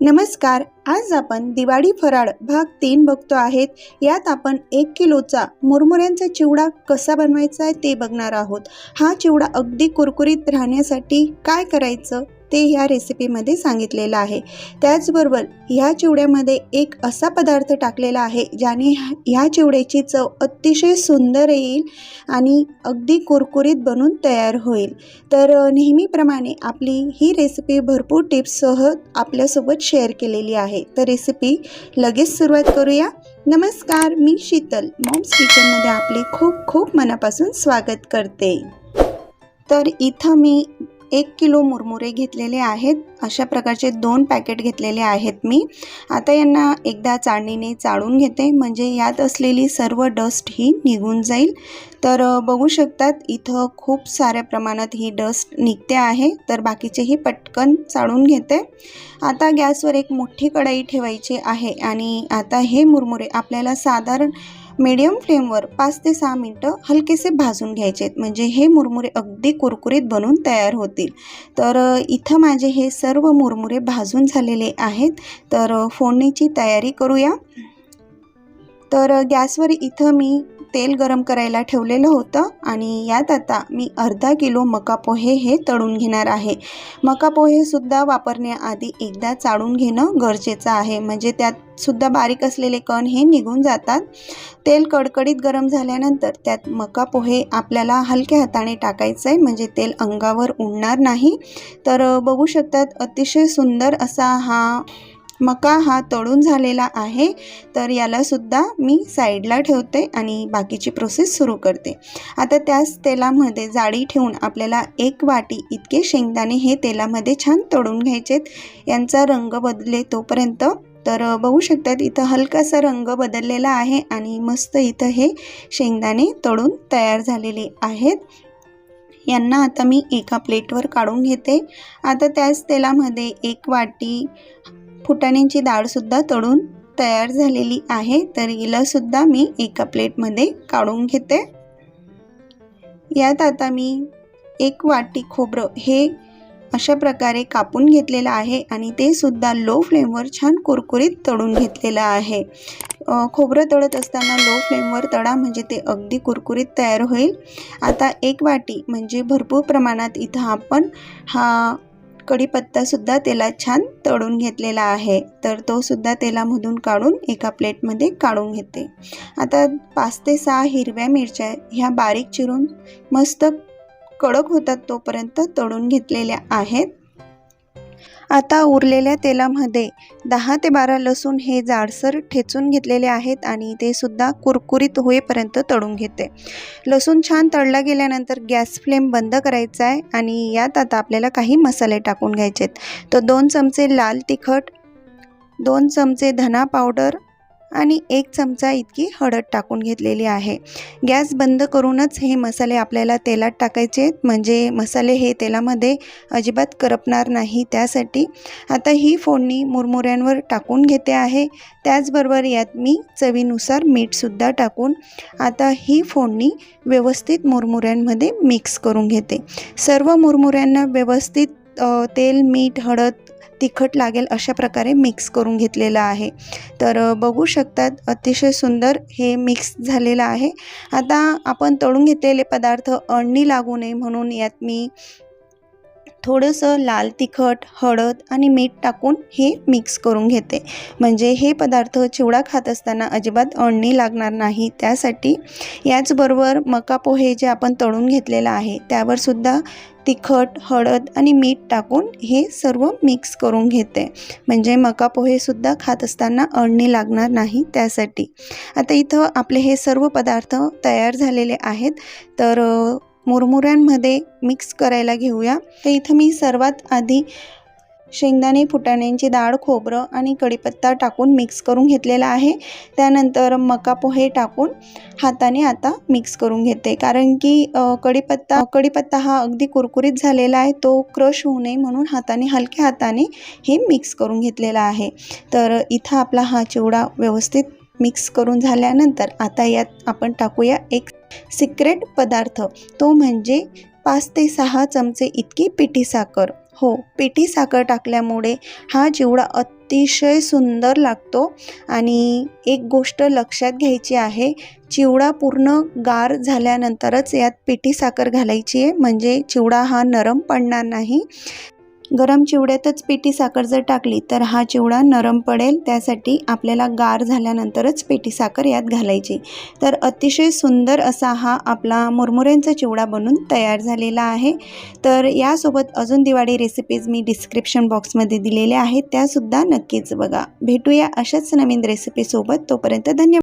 नमस्कार आज आपण दिवाळी फराळ भाग तीन बघतो आहेत. यात आपण एक किलोचा मुरमुऱ्यांचा चिवडा कसा बनवायचा आहे ते बघणार आहोत. हा चिवडा अगदी कुरकुरीत राहण्यासाठी काय करायचं? ते ह्या रेसिपीमध्ये सांगितलेलं आहे. त्याचबरोबर ह्या चिवड्यामध्ये एक असा पदार्थ टाकलेला आहे ज्याने ह्या- चिवड्याची चव अतिशय सुंदर येईल आणि अगदी कुरकुरीत बनून तयार होईल. तर नेहमीप्रमाणे आपली ही रेसिपी भरपूर टिप्ससह आपल्यासोबत शेअर केलेली आहे. तर रेसिपी लगेच सुरुवात करूया. नमस्कार मी शीतल. मॉम्स किचनमध्ये आपले खूप खूप मनापासून स्वागत करते. तर इथं मी एक किलो मुरमुरे घेतलेले आहेत. अशा प्रकारचे दोन पॅकेट घेतलेले आहेत मी. आता यांना एकदा चाळणीने चाळून घेते. म्हणजे यात असलेली सर्व डस्ट ही निघून जाईल. तर बघू शकतात इथं खूप साऱ्या प्रमाणात ही डस्ट निघते आहे. तर बाकीचेही पटकन चाळून घेते. आता गॅसवर एक मोठी कढाई ठेवायची आहे. आणि आता हे मुरमुरे आपल्याला साधारण मीडियम फ्लेमवर पाच ते सहा मिनटं हलकेसे भाजून घ्यायचे आहेत. म्हणजे हे मुरमुरे अगदी कुरकुरीत बनून तयार होतील. तर इथं माझे हे सर्व मुरमुरे भाजून झालेले आहेत. तर फोडणीची तयारी करूया. तर गॅसवर इथं मी तेल गरम करायला ठेवलेलं होतं आणि यात आता मी अर्धा किलो मका पोहे हे तळून घेणार आहे. मका पोहेसुद्धा वापरण्याआधी एकदा चाळून घेणं गरजेचं आहे. म्हणजे त्यात सुद्धा बारीक असलेले कण हे निघून जातात. तेल कडकडीत गरम झाल्यानंतर त्यात मका पोहे आपल्याला हलक्या हाताने टाकायचं आहे म्हणजे तेल अंगावर उडणार नाही. तर बघू शकतात अतिशय सुंदर असा हा मका हा तळून झालेला आहे तर यालासुद्धा मी साईडला ठेवते आणि बाकीची प्रोसेस सुरू करते. आता त्याच तेलामध्ये जाळी ठेवून आपल्याला एक वाटी इतके शेंगदाणे हे तेलामध्ये छान तळून घ्यायचेत यांचा रंग बदले तोपर्यंत तर बघू शकतात इथं हलकासा रंग बदललेला आहे आणि मस्त इथं हे शेंगदाणे तळून तयार झालेले आहेत. यांना आता मी एका प्लेटवर काढून घेते. आता त्याच तेलामध्ये एक वाटी फुटाण्यांची डाळसुद्धा तळून तयार झालेली आहे. तर हिलासुद्धा मी एका प्लेटमध्ये काढून घेते. यात आता मी एक वाटी खोबरं हे अशा प्रकारे कापून घेतलेलं आहे आणि ते सुद्धा लो फ्लेमवर छान कुरकुरीत तळून घेतलेलं आहे. खोबरं तळत असताना लो फ्लेमवर तळा म्हणजे ते अगदी कुरकुरीत तयार होईल. आता एक वाटी म्हणजे भरपूर प्रमाणात इथं आपण हा कढीपत्तासुद्धा तेलात छान तळून घेतलेला आहे. तर तो सुद्धा तेलामधून काढून एका प्लेटमध्ये काढून घेते. आता पाच ते सहा हिरव्या मिरच्या ह्या बारीक चिरून मस्त कडक होतात तोपर्यंत तळून घेतलेल्या आहेत. आता उरलेल्या तेलामध्ये दहा ते बारा लसूण हे जाडसर ठेचून घेतलेले आहेत आणि ते सुद्धा कुरकुरीत होईपर्यंत तळून घेते. लसूण छान तळला गेल्यानंतर गॅस फ्लेम बंद करायचा आहे आणि यात आता आपल्याला काही मसाले टाकून घ्यायचे आहेत तर दोन चमचे लाल तिखट दोन चमचे धना पावडर आणि एक चमचा इतकी हळद टाकून घेतलेली आहे. गॅस बंद करूनच हे मसाले आपल्याला तेलात टाकायचे म्हणजे मसाले हे तेलामध्ये अजिबात करपणार नाही त्यासाठी. आता ही फोडणी मुरमुऱ्यांवर टाकून घेते आहे. त्याचबरोबर यात मी चवीनुसार मीठसुद्धा टाकून आता ही फोडणी व्यवस्थित मुरमुऱ्यांमध्ये मिक्स करून घेते. सर्व मुरमुऱ्यांना व्यवस्थित तेल मीठ हळद तिखट लागेल अशा प्रकारे मिक्स करून घेतलेलं आहे. तर बघू शकतात अतिशय सुंदर हे मिक्स झालेलं आहे. आता आपण तळून घेतलेले पदार्थ अळणी लागू नये म्हणून यात मी थोडंसं लाल तिखट हळद आणि मीठ टाकून हे मिक्स करून घेते. म्हणजे हे पदार्थ चिवडा खात असताना अजिबात अळणी लागणार नाही. त्यासाठी याचबरोबर मका पोहे जे आपण तळून घेतलेलं आहे त्यावर सुद्धा तिखट हळद आणि मीठ टाकून हे सर्व मिक्स करून घेते. म्हणजे मका पोहेसुद्धा खात असताना अळणी लागणार नाही त्यासाठी. आता इथं आपले हे सर्व पदार्थ तयार झालेले आहेत. तर मुरमुऱ्यांमध्ये मिक्स करायला घेऊया. तर इथं मी सर्वात आधी शेंगदाणे फुटाण्यांची डाळ खोबरं आणि कढीपत्ता टाकून मिक्स करून घेतलेला आहे. त्यानंतर मका पोहे टाकून हाताने आता मिक्स करून घेते. कारण की कढीपत्ता कढीपत्ता हा अगदी कुरकुरीत झालेला आहे. तो क्रश होऊ नये म्हणून हाताने हलक्या हाताने हे मिक्स करून घेतलेला आहे. तर इथं आपला हा चिवडा व्यवस्थित मिक्स करून झाल्यानंतर आता यात आपण टाकूया एक सिक्रेट पदार्थ. तो म्हणजे पाच ते सहा चमचे इतकी पिठी साखर. हो पिठी साखर टाकल्यामुळे हा चिवडा अतिशय सुंदर लागतो आणि एक गोष्ट लक्षात घ्यायची आहे चिवडा पूर्ण गार झाल्यानंतरच यात पिठी साखर घालायची आहे म्हणजे चिवडा हा नरम पडणार नाही. गरम चिवड्यातच पेटी साखर जर टाकली तर हा चिवडा नरम पडेल. त्यासाठी आपल्याला गार झाल्यानंतरच पेटी साखर यात घालायची. तर अतिशय सुंदर असा हा आपला मुरमुऱ्यांचा चिवडा बनून तयार झालेला आहे. तर यासोबत अजून दिवाळी रेसिपीज मी डिस्क्रिप्शन बॉक्समध्ये दिलेल्या आहेत. त्यासुद्धा नक्कीच बघा. भेटूया अशाच नवीन रेसिपीसोबत तोपर्यंत धन्यवाद.